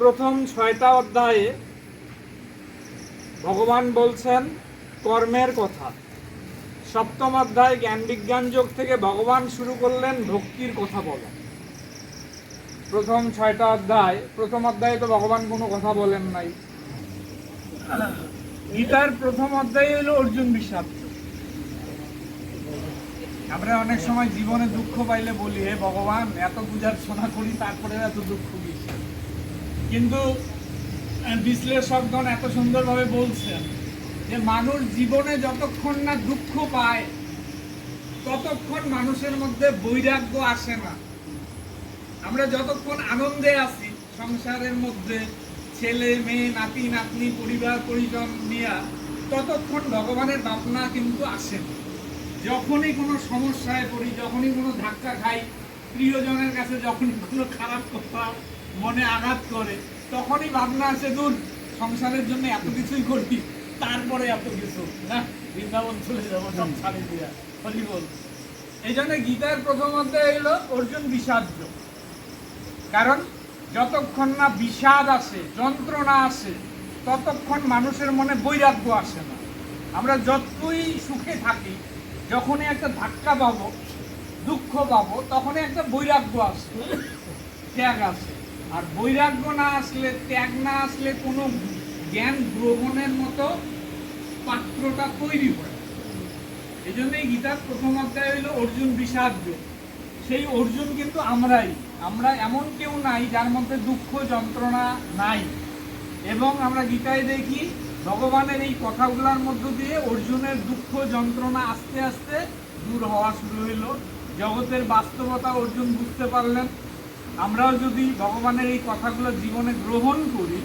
প্রথম ছয়টা অধ্যায়ে ভগবান বলছেন, কর্মের কথা। সপ্তম অধ্যায় জ্ঞান বিজ্ঞান যোগ থেকে ভগবান শুরু করলেন, ভক্তির কথা বলা। প্রথম ছয়টা অধ্যায়, প্রথম অধ্যায়ে তো ভগবান কোনো কথা বলেন নাই। গীতার প্রথম অধ্যায় হলো অর্জুন বিষাদ। আমরা অনেক সময় জীবনে দুঃখ পাইলে বলি, হে ভগবান, এত পূজার শোনা করি, তারপরে এত দুঃখ দিচ্ছে কিন্তু বিশ্লেষকগণ এত সুন্দরভাবে বলছেন যে মানুষ জীবনে যতক্ষণ না দুঃখ পায়, ততক্ষণ মানুষের মধ্যে বৈরাগ্য আসে না। আমরা যতক্ষণ আনন্দে আছি, সংসারের মধ্যে ছেলে, মেয়ে, নাতি, নাতনি, পরিবার, পরিজন নিয়ে, ততক্ষণ ভগবানের ভাবনা কিন্তু আসে না। যখনই কোনো সমস্যায় পড়ি, যখনই কোনো ধাক্কা খাই, প্রিয়জনের কাছে যখনই কোনো খারাপ কথা মনে আঘাত করে। তখনই ভাবনা আছে দূর সংসারের জন্য এত কিছুই করি তারপরে এত কিছু। না বৃন্দাবন চলে যাব সব ছাড়ি দিয়া হরি বল। এই জন্য গীতার প্রথম অধ্যায় হলো অর্জুন বিষাদ্য কারণ যতক্ষণ না বিষাদ আসে যন্ত্রণা আসে ততক্ষণ মানুষের মনে বৈরাগ্য আসে না। আমরা যতই সুখে থাকি যখনই একটা ধাক্কা পাবো দুঃখ পাবো তখনই একটা বৈরাগ্য আসে ত্যাগ আসে। আর বৈরাগ্য না আসলে, ত্যাগ না আসলে কোনো জ্ঞান গ্রহণের মতো পাত্রটা তৈরি হয় এই জন্যই গীতার প্রথম অধ্যায় হইল অর্জুন বিষাদ্য সেই অর্জুন কিন্তু আমরাই। আমরা এমন কেউ নাই যার মধ্যে দুঃখ, যন্ত্রণা নাই। এবং আমরা গীতায় দেখি ভগবানের এই কথাগুলোর মধ্য দিয়ে অর্জুনের দুঃখ, যন্ত্রণা আস্তে আস্তে দূর হওয়া শুরু হইল। জগতের বাস্তবতা অর্জুন বুঝতে পারলেন। আমরাও যদি ভগবানের এই কথাগুলো জীবনে গ্রহণ করি,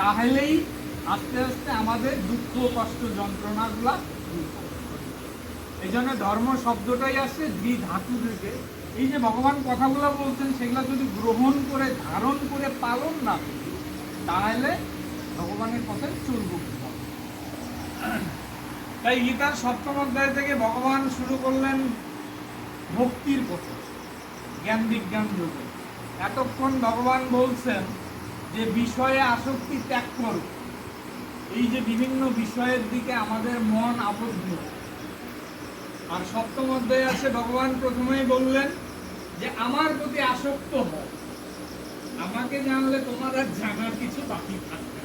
তাহলেই আস্তে আস্তে আমাদের দুঃখ, কষ্ট, যন্ত্রণাগুলা। এই জন্য ধর্ম শব্দটাই আসছে দ্বি ধাতু থেকে এই যে ভগবান কথাগুলো বলছেন, সেগুলো যদি গ্রহণ করে, ধারণ করে পালন না করি, তাহলে ভগবানের কথায় চলব? তাই গীতার সপ্তম অধ্যায় থেকে ভগবান শুরু করলেন ভক্তির কথা জ্ঞান বিজ্ঞান যুগে এতক্ষণ ভগবান বলছেন যে বিষয়ে আসক্তি ত্যাগ করো। এই যে বিভিন্ন বিষয়ের দিকে আমাদের মন আবদ্ধ। আর সপ্তম অধ্যায়ে আছে, ভগবান প্রথমেই বললেন যে, আমার প্রতি আসক্ত হয় আমাকে জানলে তোমার আর জানার কিছু বাকি থাকবে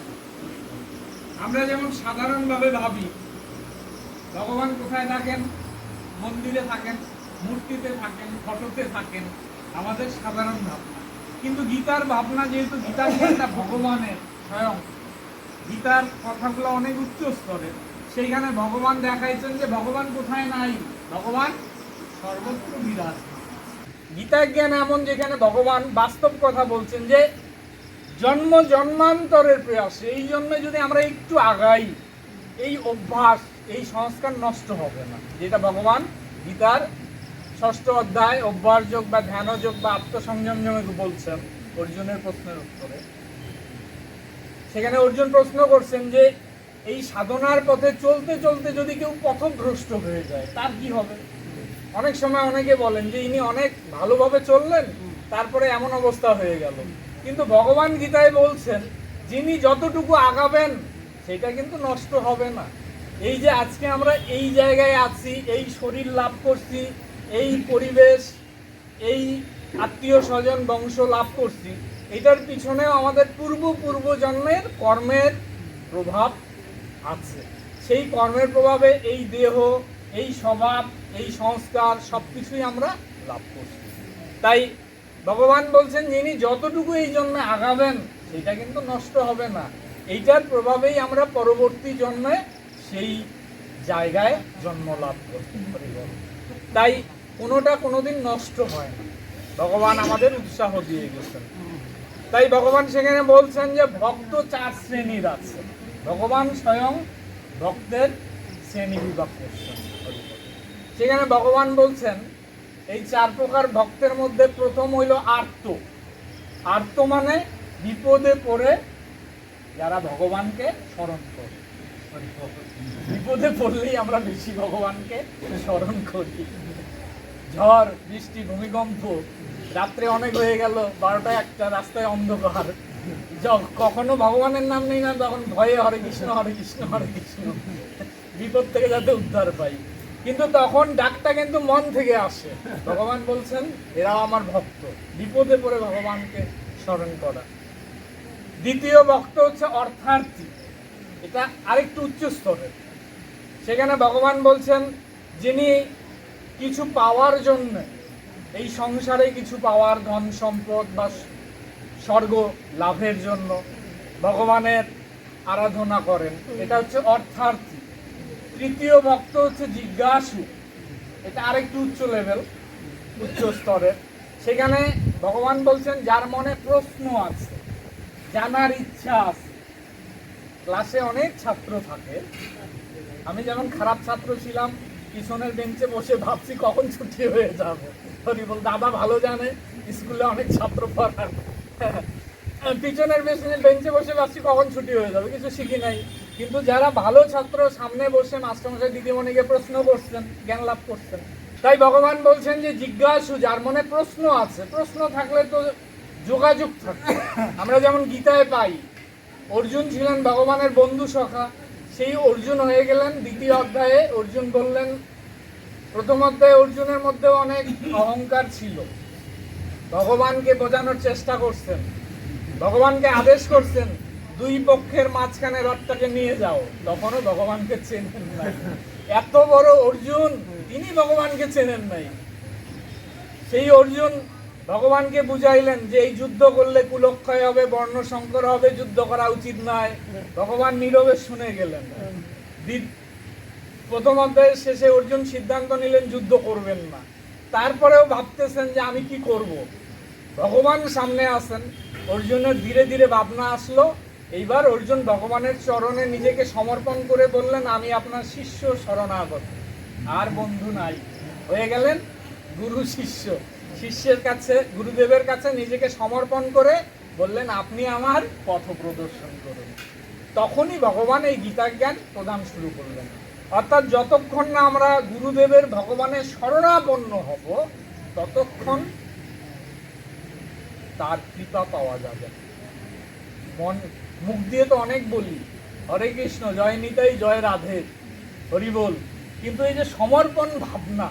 আমরা যেমন সাধারণভাবে ভাবি, ভগবান কোথায় থাকেন? মন্দিরে থাকেন, মূর্তিতে থাকেন, ফটোতে থাকেন, আমাদের সাধারণ ভাবনা। কিন্তু গীতার ভাবনা যেহেতু গীতার জ্ঞানটা ভগবানের স্বয়ং। গীতার কথাগুলো অনেক উচ্চ স্তরের সেইখানে ভগবান দেখাইছেন যে ভগবান কোথায় নাই? ভগবান সর্বত্র বিরাজ গীতা জ্ঞান এমন যেখানে ভগবান বাস্তব কথা বলছেন যে জন্ম জন্মান্তরের প্রয়াস। এই জন্য যদি আমরা একটু আগাই, এই অভ্যাস, এই সংস্কার নষ্ট হবে না, যেটা ভগবান গীতার ষষ্ঠ অধ্যায় অভ্যাস যোগ বা ধ্যানযোগ বা আত্মসংযম যোগ বলছেন অর্জুনের প্রশ্নের উত্তরে। সেখানে অর্জুন প্রশ্ন করছেন যে, এই সাধনার পথে চলতে চলতে যদি কেউ পথভ্রষ্ট হয়ে যায়, তার কি হবে? অনেক সময় অনেকে বলেন যে, ইনি অনেক ভালোভাবে চললেন, তারপরে এমন অবস্থা হয়ে গেল। কিন্তু ভগবান গীতায় বলছেন, যিনি যতটুকু আগাবেন, সেটা কিন্তু নষ্ট হবে না। এই যে আজকে আমরা এই জায়গায় আছি, এই শরীর লাভ করছি এই পরিবেশ, এই আত্মীয় স্বজন বংশ লাভ করছি, এটার পিছনেও আমাদের পূর্ব পূর্ব জন্মের কর্মের প্রভাব আছে। সেই কর্মের প্রভাবে এই দেহ, এই স্বভাব, এই সংস্কার সব কিছুই আমরা লাভ করছি। তাই ভগবান বলছেন যিনি যতটুকু এই জন্মে আগাবেন, সেটা কিন্তু নষ্ট হবে না। এইটার প্রভাবেই আমরা পরবর্তী জন্মে সেই জায়গায় জন্ম লাভ করতে পারি তাই কোনোটা কোনোদিন নষ্ট হয় না। ভগবান আমাদের উৎসাহ দিয়ে গেছেন। তাই ভগবান সেখানে বলছেন যে, ভক্ত চার শ্রেণির আছে। ভগবান স্বয়ং ভক্তের শ্রেণি বিভাগ করছেন সেখানে ভগবান বলছেন, এই চার প্রকার ভক্তের মধ্যে প্রথম হইল আর্ত। আর্ত মানে বিপদে পড়ে যারা ভগবানকে স্মরণ করে। বিপদে পড়লেই আমরা বেশি ভগবানকে স্মরণ করি। ঝড়, বৃষ্টি, ভূমিকম্প, রাত্রে অনেক হয়ে গেল, বারোটা একটা, রাস্তায় অন্ধকার। কখনো ভগবানের নাম নেই না, তখন ভয়ে হরে কৃষ্ণ হরে কৃষ্ণ হরে কৃষ্ণ। বিপদ থেকে যাতে উদ্ধার পাই। কিন্তু তখন ডাকটা কিন্তু মন থেকে আসে। ভগবান বলছেন, এরাও আমার ভক্ত। বিপদে পড়ে ভগবানকে স্মরণ করা। দ্বিতীয় ভক্ত হচ্ছে অর্থার্থী। এটা আরেকটু উচ্চ স্তরের। সেখানে ভগবান বলছেন, যিনি কিছু পাওয়ার জন্য, এই সংসারে কিছু পাওয়ার, ধন সম্পদ বা স্বর্গ লাভের জন্য ভগবানের আরাধনা করেন। এটা হচ্ছে অর্থার্থী। তৃতীয় ভক্ত হচ্ছে জিজ্ঞাসু। এটা আরেকটু উচ্চ লেভেল উচ্চ স্তরের। সেখানে ভগবান বলছেন, যার মনে প্রশ্ন আছে, জানার ইচ্ছা আছে ক্লাসে অনেক ছাত্র থাকে। আমি যেমন খারাপ ছাত্র ছিলাম, পিছনের বেঞ্চে বসে ভাবছি কখন ছুটি হয়ে যাবে। হরি বল, দাদা ভালো জানে, স্কুলে অনেক ছাত্র পড়ার। পিছনের বেঞ্চে বেঞ্চে বসে ভাবছি কখন ছুটি হয়ে যাবে, কিছু শিখি নাই। কিন্তু যারা ভালো ছাত্র সামনে বসে মাস্টারমশাই, দিদিমণিকে প্রশ্ন করছেন, জ্ঞান লাভ করছেন, তাই ভগবান বলছেন যে, জিজ্ঞাসু, যার মনে প্রশ্ন আছে। প্রশ্ন থাকলে তো যোগাযোগ থাকে। আমরা যেমন গীতায় পাই অর্জুন ছিলেন ভগবানের বন্ধু সখা। সেই অর্জুন হয়ে গেলেন, দ্বিতীয় অধ্যায়ে অর্জুন বললেন, প্রথম অধ্যায়ে অর্জুনের মধ্যে অনেক অহংকার ছিল। ভগবানকে বোঝানোর চেষ্টা করছেন। ভগবানকে আদেশ করছেন, দুই পক্ষের মাঝখানে রথটাকে নিয়ে যাও। তখনও ভগবানকে চেনেন নাই। এত বড় অর্জুন, তিনি ভগবানকে চেনেন নাই। সেই অর্জুন ভগবানকে বুঝাইলেন যে এই যুদ্ধ করলে কুলক্ষয় হবে বর্ণ সংকর হবে, যুদ্ধ করা উচিত নয়। ভগবান নীরবে শুনে গেলেন। প্রথম অধ্যায়ের শেষে অর্জুন সিদ্ধান্ত নিলেন, যুদ্ধ করবেন না। তারপরেও ভাবতেছেন যে আমি কি করব। ভগবান সামনে আসেন অর্জুনের ধীরে ধীরে ভাবনা আসলো। এইবার অর্জুন ভগবানের চরণে নিজেকে সমর্পণ করে বললেন, আমি আপনার শিষ্য শরণাগত। আর বন্ধু নাই। হয়ে গেলেন গুরু শিষ্য। শিষ্যের কাছে, গুরুদেবের কাছে নিজেকে সমর্পণ করে বললেন, আপনি আমার পথ প্রদর্শন করুন। তখনই ভগবান এই গীতা জ্ঞান প্রদান শুরু করলেন। অর্থাৎ যতক্ষণ না আমরা গুরুদেবের ভগবানের শরণাপন্ন হব, ততক্ষণ তার কৃপা পাওয়া যাবে। মন, মুখ দিয়ে তো অনেক বলি, হরে কৃষ্ণ, জয় নিতাই, জয় রাধে, হরি বল। কিন্তু এই যে সমর্পণ ভাবনা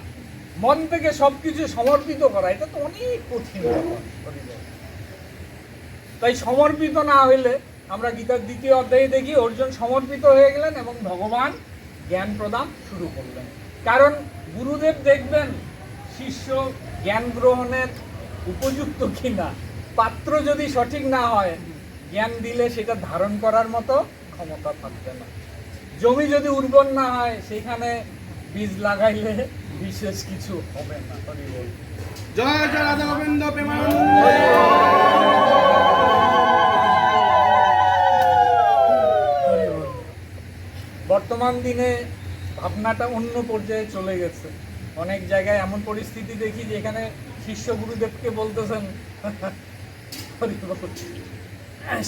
মন থেকে সবকিছু সমর্পিত করা, এটা তো অনেক কঠিন। তাই সমর্পিত না হইলে আমরা গীতার দ্বিতীয় অধ্যায়ে দেখি, অর্জুন সমর্পিত হয়ে গেলেন এবং ভগবান জ্ঞান প্রদান শুরু করলেন কারণ গুরুদেব দেখবেন, শিষ্য জ্ঞান গ্রহণের উপযুক্ত কিনা, পাত্র যদি সঠিক না হয়, জ্ঞান দিলে সেটা ধারণ করার মতো ক্ষমতা থাকবে না জমি যদি উর্বর না হয়, সেখানে বীজ লাগাইলে বিশেষ কিছু হবে না হরি বল জয় জয় রাধা গোবিন্দ প্রেমানন্দ। বর্তমান দিনে ভাবনাটা অন্য পর্যায়ে চলে গেছে। অনেক জায়গায় এমন পরিস্থিতি দেখি যেখানে শিষ্য গুরুদেবকে বলতেছেন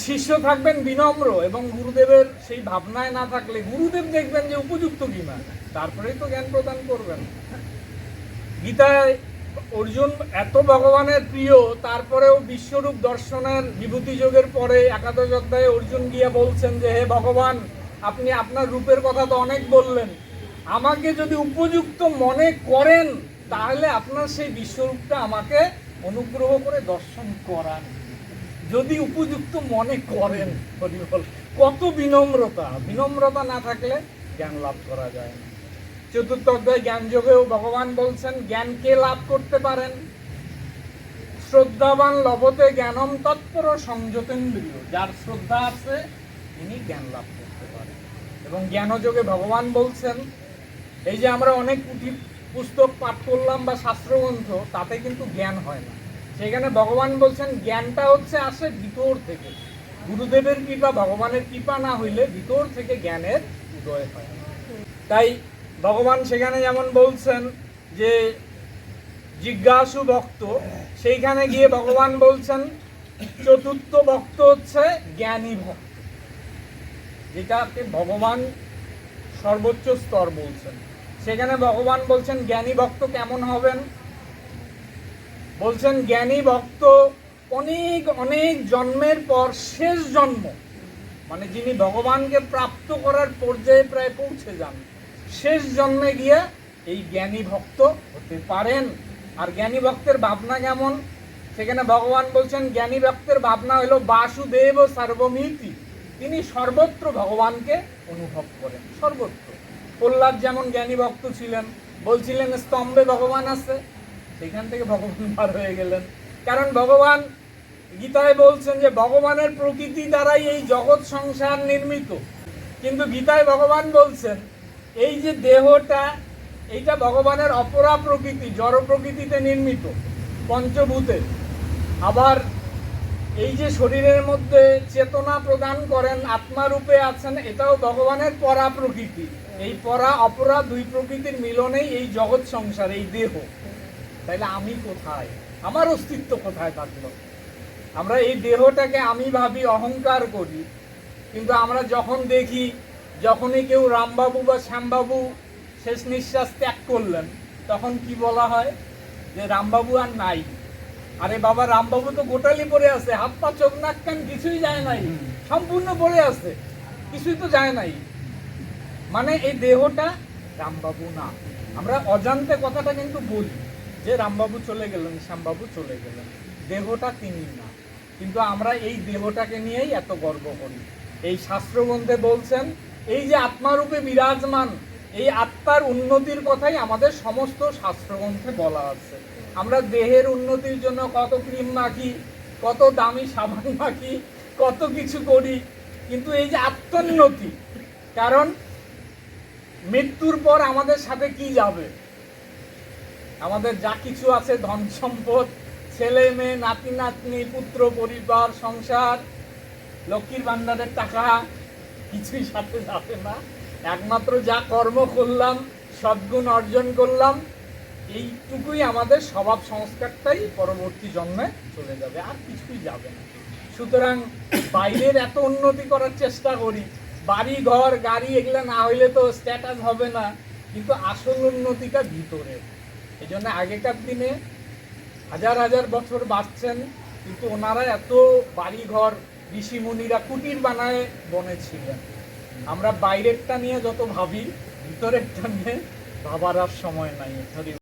শিষ্য থাকবেন বিনম্র এবং গুরুদেবের সেই ভাবনায় না থাকলে গুরুদেব দেখবেন যে উপযুক্ত কিনা। তারপরেই তো জ্ঞান প্রদান করবেন। গীতায় অর্জুন এত ভগবানের প্রিয়, তারপরেও বিশ্বরূপ দর্শনের বিভূতি যোগের পরে একাদশ অধ্যায়ে অর্জুন গিয়ে বলছেন যে, হে ভগবান, আপনি আপনার রূপের কথা তো অনেক বললেন। আমাকে যদি উপযুক্ত মনে করেন, তাহলে আপনার সেই বিশ্বরূপটা আমাকে অনুগ্রহ করে দর্শন করান। যদি উপযুক্ত মনে করেন কত বিনম্রতা। বিনম্রতা না থাকলে জ্ঞান লাভ করা যায় না। চতুর্থ অধ্যায় জ্ঞান যোগেও ভগবান বলছেন জ্ঞানকে লাভ করতে পারেন? শ্রদ্ধাবান লভতে জ্ঞানম তৎপর সংযতেন্দ্রিয়। যার শ্রদ্ধা আছে, তিনি জ্ঞান লাভ করতে পারেন। এবং জ্ঞানযোগে ভগবান বলছেন, এই যে আমরা অনেক পুঁথি, পুস্তক পাঠ করলাম বা শাস্ত্রগ্রন্থ তাতে কিন্তু জ্ঞান হয় না। সেখানে ভগবান বলছেন, জ্ঞানটা হচ্ছে আসে ভিতর থেকে। গুরুদেবের কৃপা, ভগবানের কৃপা না হইলে ভিতর থেকে জ্ঞানের উদয় হয় তাই ভগবান সেখানে যেমন বলছেন যে জিজ্ঞাসু ভক্ত, সেইখানে গিয়ে ভগবান বলছেন, চতুর্থ ভক্ত হচ্ছে জ্ঞানী ভক্ত। যেটাকে ভগবান সর্বোচ্চ স্তর বলছেন। সেখানে ভগবান বলছেন, জ্ঞানী ভক্ত কেমন হবেন? বলছেন, জ্ঞানী ভক্ত অনেক অনেক জন্মের পর শেষ জন্ম। মানে যিনি ভগবানকে প্রাপ্ত করার পর্যায়ে প্রায় পৌঁছে যান। শেষ জন্মে গিয়ে এই জ্ঞানী ভক্ত হতে পারেন। আর জ্ঞানী ভক্তের ভাবনা কেমন? সেখানে ভগবান বলছেন, জ্ঞানী ভক্তের ভাবনা হলো বাসুদেব সর্বমিতি। তিনি সর্বত্র ভগবানকে অনুভব করেন, সর্বত্র। প্রহ্লাদ যেমন জ্ঞানী ভক্ত ছিলেন, বলছিলেন, স্তম্ভে ভগবান আছে। সেখান থেকে ভগবান পার হয়ে গেলেন। কারণ ভগবান গীতায় বলছেন যে, ভগবানের প্রকৃতি দ্বারাই এই জগৎ সংসার নির্মিত। কিন্তু গীতায় ভগবান বলছেন এই যে দেহটা, এইটা ভগবানের অপরা প্রকৃতি, জড় প্রকৃতিতে নির্মিত, পঞ্চভূতে। আবার এই যে শরীরের মধ্যে চেতনা প্রদান করেন, আত্মারূপে আছেন, এটাও ভগবানের পরা প্রকৃতি। এই পরা, অপরা দুই প্রকৃতির মিলনেই এই জগৎ সংসার, এই দেহ। তাইলে আমি কোথায়? আমার অস্তিত্ব কোথায় থাকল? আমরা এই দেহটাকে আমি ভাবি, অহংকার করি। কিন্তু আমরা যখন দেখি যখনই কেউ রামবাবু বা শ্যামবাবু শেষ নিঃশ্বাস ত্যাগ করলেন তখন কি বলা হয়? যে রামবাবু আর নাই। আরে বাবা রামবাবু তো গোটালি পড়ে আছে হাত পা চোখ নাক কান কিছুই যায় নাই সম্পূর্ণ পড়ে আছে কিছুই তো যায় নাই। মানে এই দেহটা রামবাবু না। আমরা অজান্তে কথাটা কিন্তু বলি যে রামবাবু চলে গেলেন শ্যামবাবু চলে গেলেন। দেহটা তিনি না। কিন্তু আমরা এই দেহটাকে নিয়েই এত গর্ব করি। এই শাস্ত্রগ্রন্থে বলছেন এই যে আত্মারূপে বিরাজমান, এই আত্মার উন্নতির কথাই আমাদের সমস্ত শাস্ত্রগ্রন্থে বলা আছে। আমরা দেহের উন্নতির জন্য কত ক্রিম মাখি, কত দামি সাবান মাখি, কত কিছু করি, কিন্তু এই যে আত্মোন্নতি, কারণ মৃত্যুর পর আমাদের সাথে কি যাবে? আমাদের যা কিছু আছে, ধন সম্পদ, ছেলে মেয়ে, নাতি নাতনি, পুত্র, পরিবার, সংসার, লক্ষ্মীর ভান্ডারের টাকা কিছুই সাথে যাবে না। একমাত্র যা কর্ম করলাম, সদ্গুণ অর্জন করলাম, এইটুকুই আমাদের স্বভাব সংস্কারটাই পরবর্তী জন্মে চলে যাবে, আর কিছুই যাবে না। সুতরাং বাইরের এত উন্নতি করার চেষ্টা করি, বাড়ি, ঘর, গাড়ি, এগুলো না হইলে তো স্ট্যাটাস হবে না, কিন্তু আসল উন্নতিটা ভিতরে। এই জন্য আগেকার দিনে হাজার হাজার বছর বাঁচছেন, কিন্তু ওনারা এত বাড়ি, ঘর ঋষি মুনিরা কুটির বানায় বনে ছিলেন আমরা বাইরেরটা নিয়ে যত ভাবি, ভিতরেরটা নিয়ে ভাবার আর সময় নাই।